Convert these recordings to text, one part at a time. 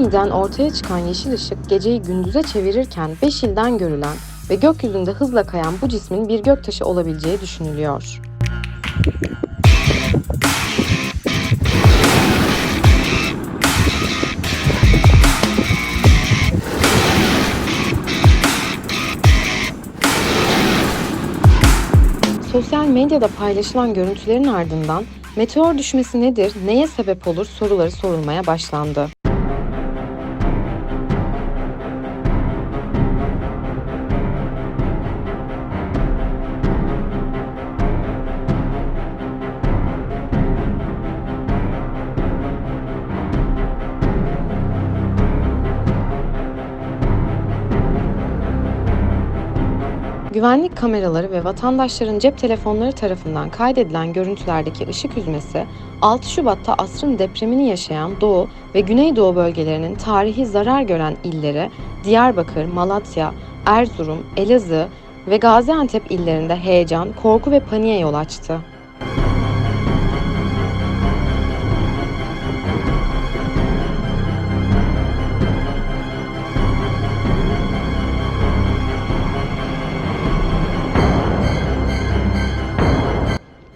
Aniden ortaya çıkan yeşil ışık geceyi gündüze çevirirken 5 ilden görülen ve gökyüzünde hızla kayan bu cismin bir göktaşı olabileceği düşünülüyor. Sosyal medyada paylaşılan görüntülerin ardından meteor düşmesi nedir, neye sebep olur soruları sorulmaya başlandı. Güvenlik kameraları ve vatandaşların cep telefonları tarafından kaydedilen görüntülerdeki ışık hüzmesi, 6 Şubat'ta asrın depremini yaşayan Doğu ve Güneydoğu bölgelerinin tarihi zarar gören illeri Diyarbakır, Malatya, Erzurum, Elazığ ve Gaziantep illerinde heyecan, korku ve paniğe yol açtı.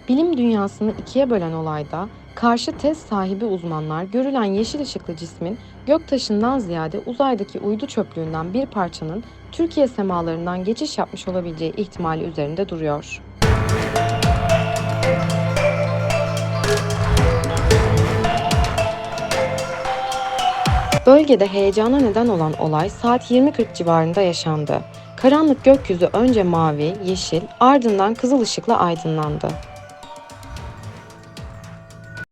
Bilim dünyasını ikiye bölen olayda karşı tez sahibi uzmanlar görülen yeşil ışıklı cismin göktaşından ziyade uzaydaki uydu çöplüğünden bir parçanın Türkiye semalarından geçiş yapmış olabileceği ihtimali üzerinde duruyor. Bölgede heyecana neden olan olay saat 20.40 civarında yaşandı. Karanlık gökyüzü önce mavi, yeşil, ardından kızıl ışıkla aydınlandı.